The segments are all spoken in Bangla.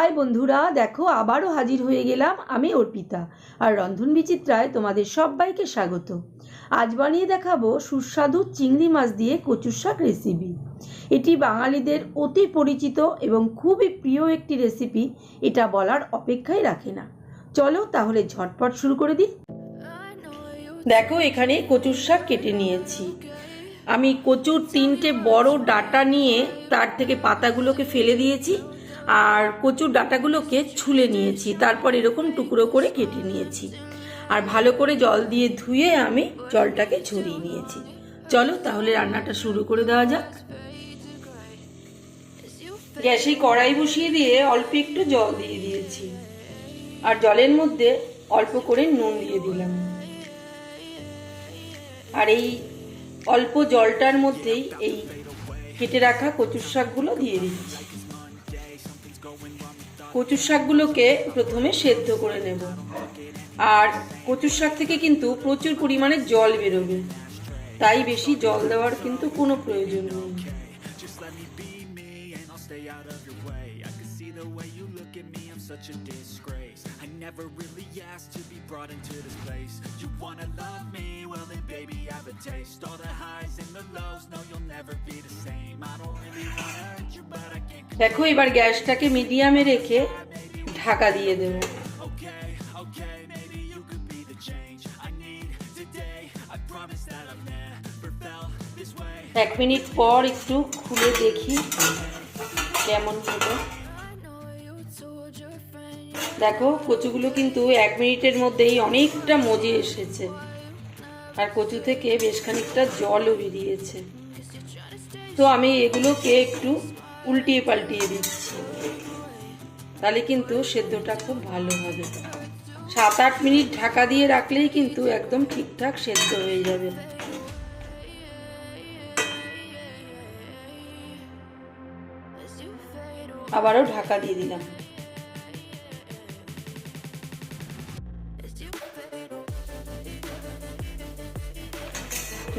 হাই বন্ধুরা, দেখো আবারও হাজির হয়ে গেলাম আমি অর্পিতা আর রন্ধন বিচিত্রায় তোমাদের সবাইকে স্বাগত। আজ বানিয়ে দেখাবো সুস্বাদু চিংড়ি মাছ দিয়ে কচুর শাক রেসিপি এটি বাঙালিদের অতি পরিচিত এবং খুবই প্রিয় একটি রেসিপি এটা বলার অপেক্ষাই রাখে না। চলো তাহলে ঝটপট শুরু করে দিই। দেখো এখানে কচুর শাক কেটে নিয়েছি। আমি কচুর তিনটে বড় ডাটা নিয়ে তার থেকে পাতাগুলোকে ফেলে দিয়েছি। আর কচুর ডাটাগুলোকে ছুলে নিয়েছি। তারপর এরকম টুকরো করে কেটে নিয়েছি। আর ভালো করে জল দিয়ে ধুয়ে আমি জলটাকে ঝরিয়ে নিয়েছি। চলো তাহলে রান্নাটা শুরু করে দেওয়া যাক। গ্যাসে কড়াই বসিয়ে দিয়ে অল্প একটু জল দিয়ে দিয়েছি। আর জলের মধ্যে অল্প করে নুন দিয়ে দিলাম। আর এই অল্প জলটার মধ্যেই এই কেটে রাখা কচুর শাকগুলো দিয়ে দিচ্ছি। কচুর শাকগুলোকে প্রথমে সেদ্ধ করে নেব। আর কচু শাক থেকে কিন্তু প্রচুর পরিমাণে জল বেরোবে। তাই বেশি জল দেওয়ার কিন্তু কোনো প্রয়োজন নেই। Such a disgrace. I never really asked to be brought into this place. You wanna love me? Well then baby I have a taste. All the highs and the lows, no you'll never be the same. I don't really wanna hurt you but I can't দেখো এবার গ্যাসটাকে মিডিয়ামে রেখে ঢাকা দিয়ে দেব. এক মিনিট পর একটু খুলে দেখি কেমন হলো দেখো, কচুগুলো কিন্তু এক মিনিটের মধ্যেই অনেকটা মজে এসেছে। আর কচু থেকে বেশ খানিকটা জলও বেরিয়েছে। তো আমি এগুলোকে একটু উল্টিয়ে পাল্টিয়ে দিচ্ছি। তাহলে কিন্তু সেদ্ধটা খুব ভালো হবে। সাত আট মিনিট ঢাকা দিয়ে রাখলেই কিন্তু একদম ঠিকঠাক সেদ্ধ হয়ে যাবে। আবারও ঢাকা দিয়ে দিলাম।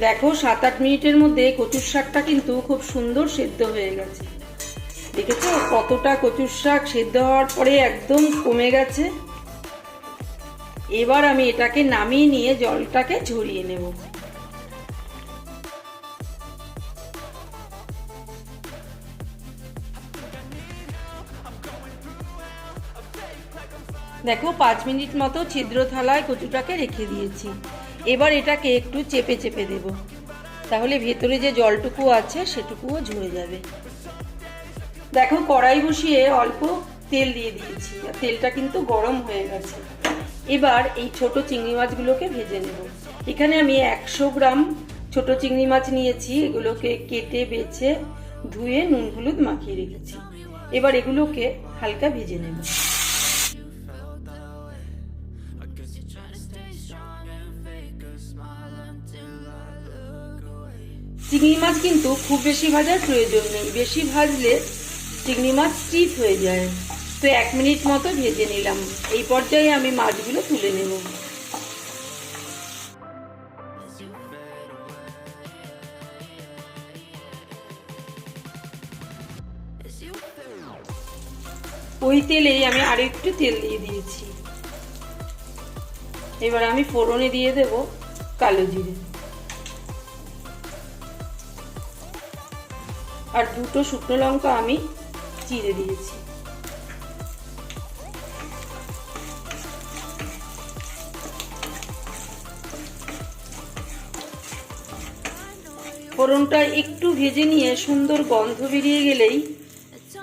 দেখো সাত আট মিনিটের মধ্যে কচুর শাকটা কিন্তু খুব সুন্দর সেদ্ধ হয়ে গেছে। দেখেছ? কতটা কচুর শাক সেদ্ধ হওয়ার পরে একদম কমে গেছে। এবার আমি এটাকে নামিয়ে নিয়ে জলটাকে ঝরিয়ে নেব। দেখো, পাঁচ মিনিট মতো ছিদ্র থালায় কচুটাকে রেখে দিয়েছি। এবার এটাকে একটু চেপে চেপে দেব। তাহলে ভেতরে যে জলটুকু আছে, সেটুকুও ঝরে যাবে। দেখো, কড়াই বসিয়ে অল্প তেল দিয়ে দিয়েছি, আর তেলটা কিন্তু গরম হয়ে গেছে। এবার এই ছোট চিংড়ি মাছগুলোকে ভেজে নেব। এখানে আমি একশো গ্রাম ছোট চিংড়ি মাছ নিয়েছি, এগুলোকে কেটে, বেছে, ধুয়ে নুন হলুদ মাখিয়ে রেখেছি। এবার এগুলোকে হালকা ভেজে নেব। চিংড়ি মাছ কিন্তু খুব বেশি ভাজার প্রয়োজন নেই। বেশি ভাজলে চিংড়ি মাছ চিট হয়ে যায়। তো এক মিনিট মতো ভেজে নিলাম। এই পর্যায়ে আমি মাছগুলো তুলে নেব। ওই তেলে আমি আরও একটু তেল দিয়ে দিয়েছি। এবার আমি ফোড়নে দিয়ে দেব কালো জিরে। আর দুটো শুকনো লঙ্কা আমি চিড়ে দিয়েছি। ফোড়নটা একটু ভেজে নিয়ে সুন্দর গন্ধ বেরিয়ে গেলেই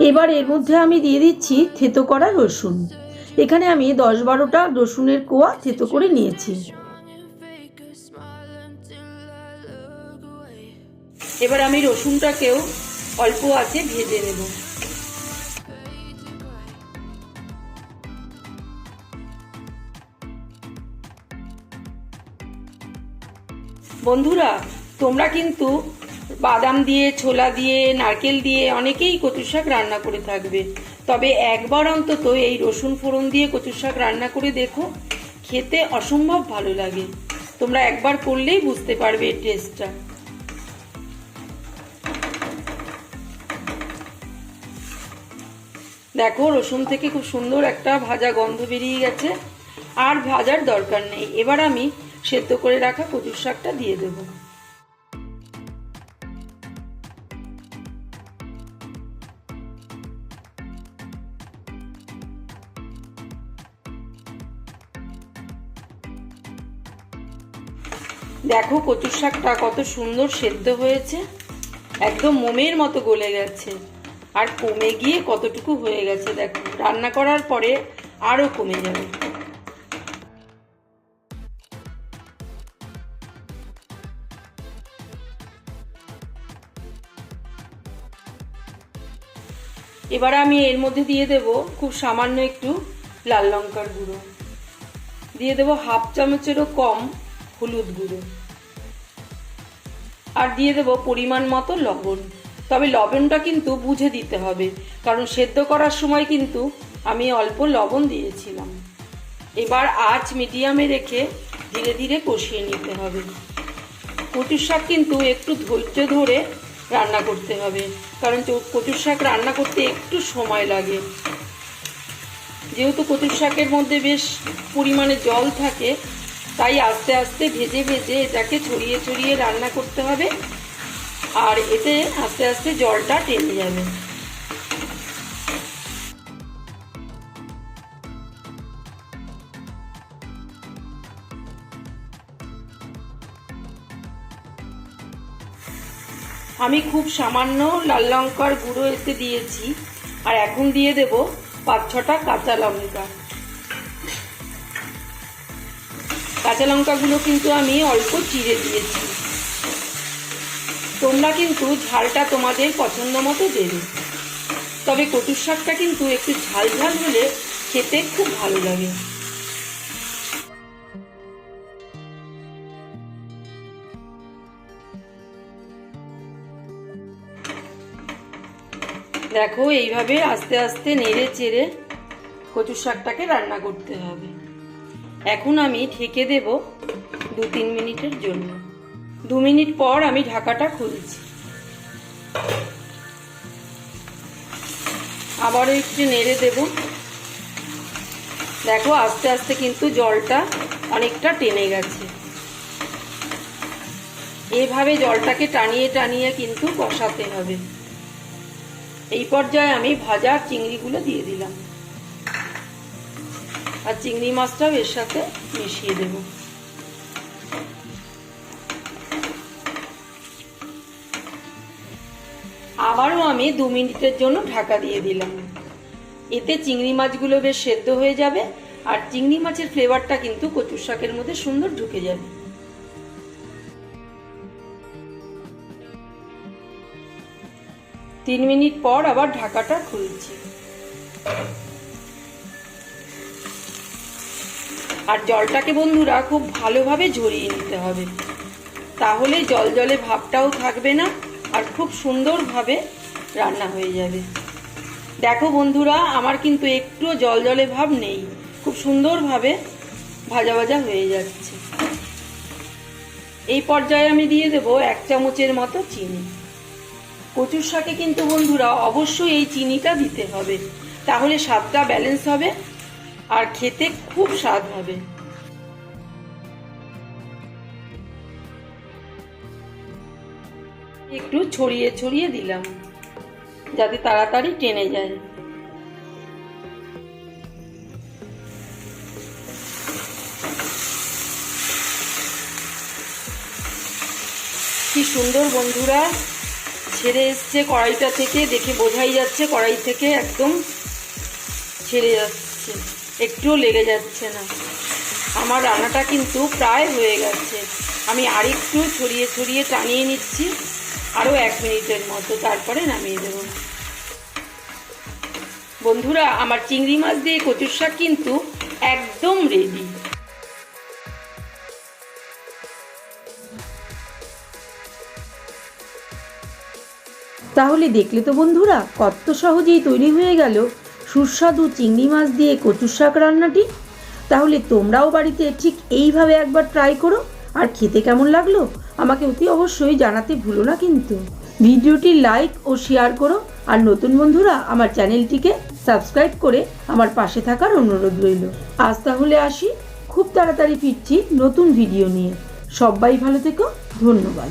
এবার এর মধ্যে আমি দিয়ে দিচ্ছি থেতো করা রসুন। এখানে আমি দশ বারোটা রসুনের কোয়া থেতো করে নিয়েছি। এবার আমি রসুনটাকেও অল্প আছে, ভেজে নেব। বন্ধুরা, তোমরা কিন্তু বাদাম দিয়ে, ছোলা দিয়ে, নারকেল দিয়ে অনেকেই কচু শাক রান্না করে থাকবে। তবে একবার অন্তত এই রসুন ফোড়ন দিয়ে কচু শাক রান্না করে দেখো, খেতে অসম্ভব ভালো লাগে। তোমরা একবার করলেই বুঝতে পারবে টেস্টটা দেখো, রসুন থেকে খুব সুন্দর একটা ভাজা গন্ধ বেরিয়ে গেছে। আর ভাজার দরকার নেই। এবার আমি সেদ্ধ করে রাখা কচুর শাকটা দিয়ে দেবো। দেখো, কচুর শাকটা কত সুন্দর সেদ্ধ হয়েছে। একদম মোমের মতো গলে গেছে। আর কমে গিয়ে কতটুকু হয়ে গেছে, দেখো, রান্না করার পরে আরও কমে যাবে। এবার আমি এর মধ্যে দিয়ে দেব খুব সামান্য একটু লাল লঙ্কার গুঁড়ো। দিয়ে দেবো হাফ চামচেরও কম হলুদ গুঁড়ো। আর দিয়ে দেবো পরিমাণ মতো লবণ। তবে লবণটা কিন্তু বুঝে দিতে হবে, কারণ সেদ্ধ করার সময় কিন্তু আমি অল্প লবণ দিয়েছিলাম। এবার আঁচ মিডিয়ামে রেখে ধীরে ধীরে কষিয়ে নিতে হবে। কচুর শাক কিন্তু একটু ধৈর্য ধরে রান্না করতে হবে, কারণ কচুর শাক রান্না করতে একটু সময় লাগে। যেহেতু কচুর শাকের মধ্যে বেশ পরিমাণে জল থাকে, তাই আস্তে আস্তে ভেজে ভেজে এটাকে ছড়িয়ে ছড়িয়ে রান্না করতে হবে। আর এতে আস্তে আস্তে জলটা টেনে যাবে। আমি খুব সামান্য লাল লঙ্কার গুঁড়ো এতে দিয়েছি, আর এখন দিয়ে দেব পাঁচ ছটা কাঁচা লঙ্কা। কাঁচা লঙ্কাগুলো কিন্তু আমি অল্প চিড়ে দিয়েছি। তোমরা কিন্তু ঝালটা তোমাদের পছন্দ মতো দেবে তবে কচুর শাকটা কিন্তু একটু ঝাল ঝাল হলে খেতে খুব ভালো লাগে। দেখো, এইভাবে আস্তে আস্তে নেড়ে চেড়ে কচুর শাকটাকে রান্না করতে হবে। এখন আমি ঢেকে দেব দু তিন মিনিটের জন্য। দু মিনিট পর আমি ঢাকাটা খুলছি। আবারও একটু নেড়ে দেব। দেখো, আস্তে আস্তে কিন্তু জলটা অনেকটা টেনে গেছে। এভাবে জলটাকে টানিয়ে টানিয়ে কিন্তু বসাতে হবে। এই পর্যায়ে আমি ভাজা চিংড়িগুলো দিয়ে দিলাম। আর চিংড়ি মাছটাও এর সাথে মিশিয়ে দেব। আবারও আমি দু মিনিটের জন্য ঢাকা দিয়ে দিলাম। এতে চিংড়ি মাছগুলো বেশ সেদ্ধ হয়ে যাবে আর চিংড়ি মাছের ফ্লেভারটা কিন্তু কচুর শাকের মধ্যে সুন্দর ঢুকে যাবে। তিন মিনিট পর আবার ঢাকাটা খুলছি। আর জলটাকে বন্ধুরা খুব ভালোভাবে ঝরিয়ে নিতে হবে। তাহলে জল জলে ভাবটাও থাকবে না। আর খুব সুন্দরভাবে রান্না হয়ে যাবে। দেখো বন্ধুরা, আমার কিন্তু একটুও জল জলে ভাব নেই। খুব সুন্দরভাবে ভাজা ভাজা হয়ে যাচ্ছে। এই পর্যায়ে আমি দিয়ে দেব এক চামচের মতো চিনি। কচুর শাকে কিন্তু বন্ধুরা, অবশ্যই এই চিনিটা দিতে হবে। তাহলে স্বাদটা ব্যালেন্স হবে আর খেতে খুব স্বাদ হবে। একটু ছড়িয়ে ছড়িয়ে দিলাম, যাতে তাড়াতাড়ি টেনে যায়। কি সুন্দর বন্ধুরা, ছেড়ে এসছে কড়াইটা থেকে, দেখে বোঝাই যাচ্ছে কড়াই থেকে একদম ছেড়ে যাচ্ছে, একটুও লেগে যাচ্ছে না। আমার রান্নাটা কিন্তু প্রায় হয়ে গেছে। আমি আরেকটু ছড়িয়ে ছড়িয়ে টানিয়ে নিচ্ছি। আরও এক মিনিটের মতো তারপরে নামিয়ে দেব। বন্ধুরা, আমার চিংড়ি মাছ দিয়ে কচুর শাক কিন্তু একদম রেডি তাহলে দেখলে তো বন্ধুরা, কত সহজেই তৈরি হয়ে গেল সুস্বাদু চিংড়ি মাছ দিয়ে কচুর শাক রান্নাটি। তাহলে তোমরাও বাড়িতে ঠিক এইভাবে একবার ট্রাই করো, আর খেতে কেমন লাগল? আমাকে অতি অবশ্যই জানাতে ভুলো না কিন্তু। ভিডিওটি লাইক ও শেয়ার করো আর নতুন বন্ধুরা আমার চ্যানেলটিকে সাবস্ক্রাইব করে আমার পাশে থাকার অনুরোধ রইল। আজ তাহলে আসি, খুব তাড়াতাড়ি ফিরছি নতুন ভিডিও নিয়ে। সবাই ভালো থেকো, ধন্যবাদ।